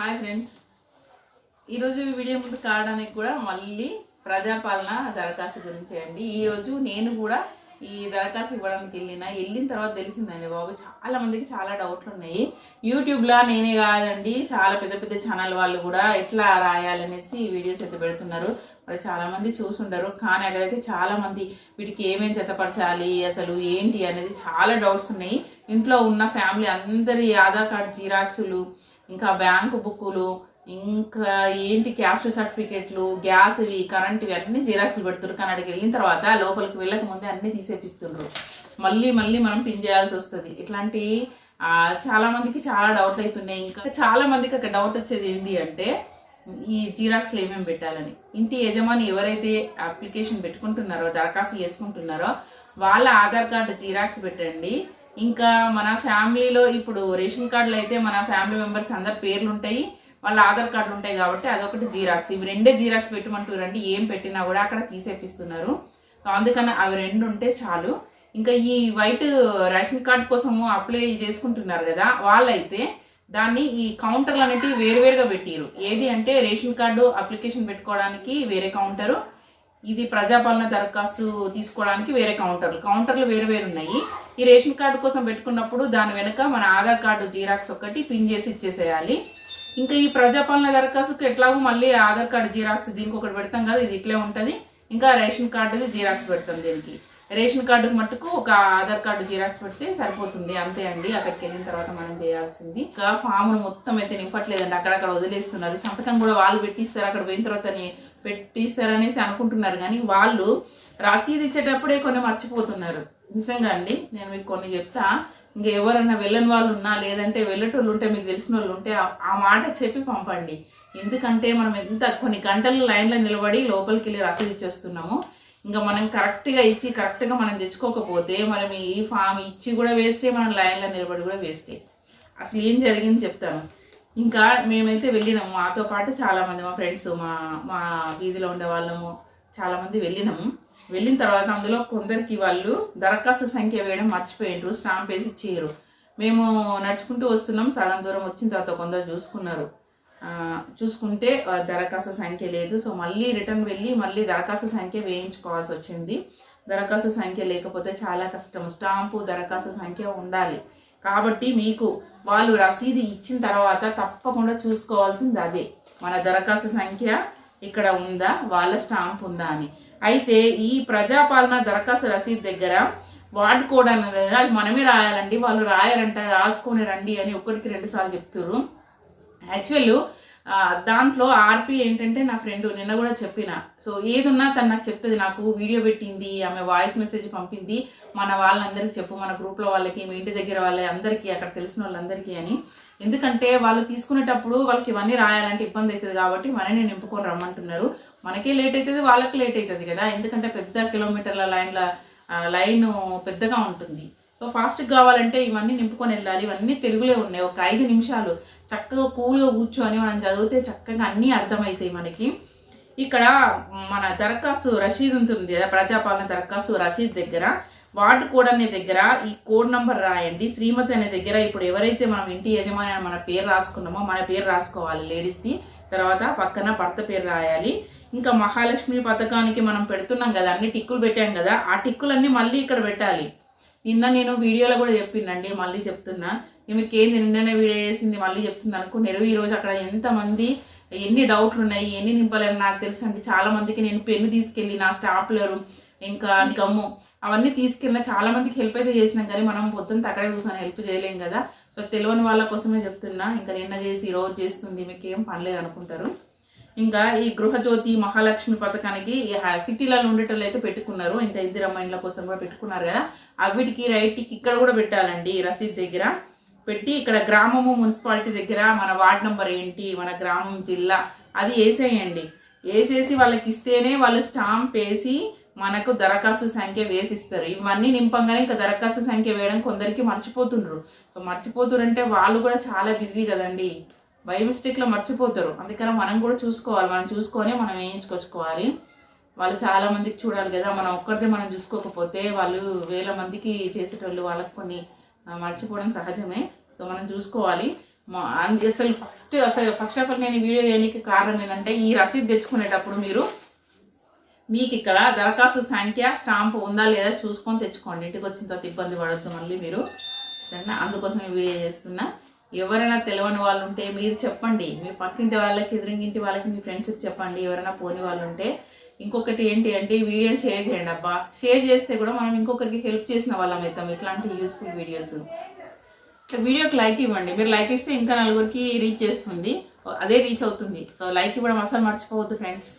Hi friends. ఈరోజు video ముందు కావడానికి కూడా మళ్ళీ ప్రజాపాలన దరఖాస్తు గురించి అండి. ఈరోజు నేను కూడా ఈ దరఖాస్తు ఇవ్వడానికి వెళ్ళిన వెళ్ళిన తర్వాత తెలిసిందండి బాబు. చాలా మందికి చాలా డౌట్లు ఉన్నాయి. యూట్యూబ్లో నేనే కాదండి చాలా పెద్ద పెద్ద ఛానల్ వాళ్ళు కూడా ఎట్లా రాయాలనేసి ఈ వీడియోస్ అయితే పెడుతున్నారు. మరి చాలామంది చూసుండరు కానీ అక్కడైతే చాలామంది వీటికి ఏమేమి జతపరచాలి అసలు ఏంటి అనేది చాలా డౌట్స్ ఉన్నాయి. ఇంట్లో ఉన్న ఫ్యామిలీ అందరి ఆధార్ కార్డ్ జిరాక్సులు ఇంకా బ్యాంకు బుక్కులు ఇంకా ఏంటి క్యాస్ట్ సర్టిఫికెట్లు గ్యాస్ ఇవి కరెంట్ ఇవి అన్నీ జిరాక్స్లు పెడుతున్నారు కానీ అక్కడికి వెళ్ళిన తర్వాత లోపలికి వెళ్ళక ముందే అన్నీ తీసేపిస్తుండ్రు. మళ్ళీ మళ్ళీ మనం పిన్ చేయాల్సి వస్తుంది. ఇట్లాంటి చాలా మందికి చాలా డౌట్లు అవుతున్నాయి ఇంకా చాలా మందికి అక్కడ డౌట్ వచ్చేది ఏంటి అంటే ఈ జీరాక్స్లు ఏమేమి పెట్టాలని. ఇంటి యజమాని ఎవరైతే అప్లికేషన్ పెట్టుకుంటున్నారో దరఖాస్తు చేసుకుంటున్నారో వాళ్ళ ఆధార్ కార్డు జీరాక్స్ పెట్టండి. ఇంకా మన ఫ్యామిలీలో ఇప్పుడు రేషన్ కార్డులు అయితే మన ఫ్యామిలీ మెంబర్స్ అందరి పేర్లు ఉంటాయి వాళ్ళ ఆధార్ కార్డులు ఉంటాయి కాబట్టి అదొకటి జీరాక్స్. ఇవి రెండే జీరాక్స్ పెట్టమంటారండి ఏం పెట్టినా కూడా అక్కడ తీసేపిస్తున్నారు. అందుకని అవి రెండు ఉంటే చాలు. ఇంకా ఈ వైట్ రేషన్ కార్డు కోసము అప్లై చేసుకుంటున్నారు కదా వాళ్ళైతే దాన్ని ఈ కౌంటర్లు అనేటివి వేరువేరుగా పెట్టిరు. ఏది అంటే రేషన్ కార్డు అప్లికేషన్ పెట్టుకోవడానికి వేరే కౌంటరు ఇది ప్రజాపాలన దరఖాస్తు తీసుకోవడానికి వేరే కౌంటర్లు. కౌంటర్లు వేరు వేరు ఉన్నాయి. ఈ రేషన్ కార్డు కోసం పెట్టుకున్నప్పుడు దాని వెనుక మన ఆధార్ కార్డు జీరాక్స్ ఒకటి పిన్ చేసి ఇచ్చేసేయాలి. ఇంకా ఈ ప్రజాపాలన దరఖాస్తుకి ఎట్లాగో మళ్ళీ ఆధార్ కార్డు జీరాక్స్ దీనికి ఒకటి పెడతాం కదా ఇది ఇట్లే ఉంటుంది. ఇంకా రేషన్ కార్డుది జీరాక్స్ పెడతాం దీనికి. రేషన్ కార్డుకు మట్టుకు ఒక ఆధార్ కార్డు జిరాక్స్ పెడితే సరిపోతుంది. అంతే అండి. అక్కడికి వెళ్ళిన తర్వాత మనం చేయాల్సింది. ఇంకా ఫామ్ను మొత్తం అయితే నింపట్లేదండి. అక్కడక్కడ వదిలేస్తున్నారు. సంతకం కూడా వాళ్ళు పెట్టిస్తారు. అక్కడ పోయిన తర్వాత పెట్టిస్తారనేసి అనుకుంటున్నారు. కానీ వాళ్ళు రసీదు ఇచ్చేటప్పుడే కొన్ని మర్చిపోతున్నారు. నిజంగా అండి. నేను మీకు కొన్ని చెప్తా. ఇంకా ఎవరైనా వెళ్ళని వాళ్ళు ఉన్నా లేదంటే వెళ్ళేటోళ్ళు ఉంటే మీకు తెలిసిన వాళ్ళు ఉంటే ఆ మాట చెప్పి పంపండి. ఎందుకంటే మనం ఎంత కొన్ని గంటలు లైన్లో నిలబడి లోపలికి వెళ్ళి రసీదు ఇచ్చేస్తున్నాము ఇంకా మనం కరెక్ట్గా ఇచ్చి కరెక్ట్గా మనం తెచ్చుకోకపోతే మనం ఈ ఫామ్ ఇచ్చి కూడా వేస్టే మనం లైన్లో నిలబడి కూడా వేస్టే. అసలు ఏం జరిగింది చెప్తాను. ఇంకా మేమైతే వెళ్ళినాము మాతో పాటు చాలామంది మా ఫ్రెండ్స్ మా మా వీధిలో ఉండే వాళ్ళము చాలామంది వెళ్ళినాము. వెళ్ళిన తర్వాత అందులో కొందరికి వాళ్ళు దరఖాస్తు సంఖ్య వేయడం మర్చిపోయినారు స్టాంప్ వేసి ఇచ్చేయరు. మేము నడుచుకుంటూ వస్తున్నాం. సగం దూరం వచ్చిన తర్వాత కొందరు చూసుకున్నారు. చూసుకుంటే దరఖాస్తు సంఖ్య లేదు. సో మళ్ళీ రిటర్న్ వెళ్ళి మళ్ళీ దరఖాస్తు సంఖ్య వేయించుకోవాల్సి వచ్చింది. దరఖాస్తు సంఖ్య లేకపోతే చాలా కష్టం. స్టాంపు దరఖాస్తు సంఖ్య ఉండాలి. కాబట్టి మీకు వాళ్ళు రసీదు ఇచ్చిన తర్వాత తప్పకుండా చూసుకోవాల్సింది అదే. మన దరఖాస్తు సంఖ్య ఇక్కడ ఉందా? వాళ్ళ స్టాంప్ ఉందా అని. అయితే ఈ ప్రజాపాలన దరఖాస్తు రసీదు దగ్గర వాడుకోవడం అనేది అది మనమే రాయాలండి. వాళ్ళు రాయారంట రాసుకొని రండి అని ఒకటికి రెండు సార్లు చెప్తున్నారు యాక్చువల్ దాంట్లో ఆర్పి ఏంటంటే నా ఫ్రెండ్ నిన్న కూడా చెప్పిన. సో ఏదున్నా తను నాకు చెప్తుంది నాకు వీడియో పెట్టింది ఆమె వాయిస్ మెసేజ్ పంపింది మన వాళ్ళందరికీ చెప్పు మన గ్రూప్లో వాళ్ళకి మీ ఇంటి దగ్గర వాళ్ళ అందరికీ అక్కడ తెలిసిన వాళ్ళందరికీ అని. ఎందుకంటే వాళ్ళు తీసుకునేటప్పుడు వాళ్ళకి ఇవన్నీ రాయాలంటే ఇబ్బంది అవుతుంది కాబట్టి మననే నింపుకొని రమ్మంటున్నారు. మనకే లేట్ అవుతుంది వాళ్ళకి లేట్ అవుతుంది కదా. ఎందుకంటే పెద్ద కిలోమీటర్ల లైన్ల లైన్ పెద్దగా ఉంటుంది. సో ఫాస్ట్ కావాలంటే ఇవన్నీ నింపుకొని వెళ్ళాలి. ఇవన్నీ తెలుగులో ఉన్నాయి. ఒక ఐదు నిమిషాలు. చక్కగా కూల్గా కూర్చొని మనం చదివితే చక్కగా అన్నీ అర్థమవుతాయి మనకి. ఇక్కడ మన దరఖాస్తు రసీదు ఉంటుంది కదా ప్రజాపాలన దరఖాస్తు రసీదు దగ్గర. వార్డు కోడ్ అనే దగ్గర ఈ కోడ్ నంబర్ రాయండి. శ్రీమతి అనే దగ్గర ఇప్పుడు ఎవరైతే మనం ఇంటి యజమాని అని మన పేరు రాసుకున్నామో మన పేరు రాసుకోవాలి లేడీస్ది. తర్వాత పక్కన భర్త పేరు రాయాలి. ఇంకా మహాలక్ష్మి పథకానికి మనం పెడుతున్నాం కదా అన్ని టిక్కులు పెట్టాం కదా ఆ టిక్కులన్నీ మళ్ళీ ఇక్కడ పెట్టాలి. నిన్న నేను వీడియోలో కూడా చెప్పిండండి మళ్ళీ చెప్తున్నా. మీకు ఏంది నిన్ననే వీడియో చేసింది మళ్ళీ చెప్తుంది అనుకున్నారు. ఈరోజు అక్కడ ఎంతమంది ఎన్ని డౌట్లు ఉన్నాయి ఎన్ని నింపలేరు నాకు తెలుసు అండి. చాలా మందికి నేను పెన్ను తీసుకెళ్ళి నా స్టాప్లరు ఇంకా గమ్ము అవన్నీ తీసుకెళ్ళిన చాలా మందికి హెల్ప్ అయితే చేసినాం. కానీ మనం పొద్దున్న అక్కడే కూర్చొని హెల్ప్ చేయలేం కదా. సో తెలియని వాళ్ళ కోసమే చెప్తున్నా. ఇంకా నిన్న చేసి ఈ రోజు చేస్తుంది. మీకు ఏం పనిలేదు అనుకుంటారు ఇంకా ఈ గృహజ్యోతి మహాలక్ష్మి పథకానికి సిటీలలో ఉండేటోళ్ళు అయితే పెట్టుకున్నారు. ఇంత ఇందిరమ్మ ఇండ్ల కోసం కూడా పెట్టుకున్నారు కదా. అవిటికి రైట్కి ఇక్కడ కూడా పెట్టాలండి రసీద్ దగ్గర. పెట్టి ఇక్కడ గ్రామము మున్సిపాలిటీ దగ్గర మన వార్డ్ నెంబర్ ఏంటి మన గ్రామం జిల్లా అది వేసేయండి. వేసేసి వాళ్ళకి ఇస్తేనే వాళ్ళు స్టాంప్ వేసి మనకు దరఖాస్తు సంఖ్య వేసిస్తారు. ఇవన్నీ నింపంగానే ఇంకా దరఖాస్తు సంఖ్య వేయడం కొందరికి మర్చిపోతుండ్రు. సో మర్చిపోతురంటే వాళ్ళు కూడా చాలా బిజీ కదండి. బై మిస్టేక్లో మర్చిపోతారు. అందుకని మనం కూడా చూసుకోవాలి. మనం చూసుకొని మనం వేయించుకొచ్చుకోవాలి. వాళ్ళు చాలా మందికి చూడాలి కదా. మనం ఒక్కరిదే మనం చూసుకోకపోతే వాళ్ళు వేల మందికి చేసేటోళ్ళు వాళ్ళకి కొన్ని మర్చిపోవడం సహజమే. సో మనం చూసుకోవాలి. అసలు ఫస్ట్ అసలు ఫస్ట్ ఆఫ్ ఆల్ నేను ఈ వీడియో చేయడానికి కారణం ఏంటంటే ఈ రసీదు తెచ్చుకునేటప్పుడు మీరు మీకు ఇక్కడ దరఖాస్తు సంఖ్య స్టాంప్ ఉందా లేదా చూసుకొని తెచ్చుకోండి. ఇంటికి వచ్చిన తర్వాత ఇబ్బంది పడద్దు మళ్ళీ మీరు. అందుకోసం ఈ వీడియో చేస్తున్నా. ఎవరైనా తెలియని వాళ్ళు ఉంటే మీరు చెప్పండి. మీ పక్కింటి వాళ్ళకి ఎదురింగింటి వాళ్ళకి మీ ఫ్రెండ్స్కి చెప్పండి. ఎవరైనా పోని వాళ్ళు ఉంటే ఇంకొకటి ఏంటి అంటే ఈ వీడియోని షేర్ చేయండి అబ్బా. షేర్ చేస్తే కూడా మనం ఇంకొకరికి హెల్ప్ చేసిన వాళ్ళం అవుతాం ఇట్లాంటి యూస్ఫుల్ వీడియోస్ వీడియోకి లైక్ ఇవ్వండి. మీరు లైక్ ఇస్తే ఇంకా నలుగురికి రీచ్ చేస్తుంది. అదే రీచ్ అవుతుంది. సో లైక్ ఇవ్వడం అసలు మర్చిపోవద్దు ఫ్రెండ్స్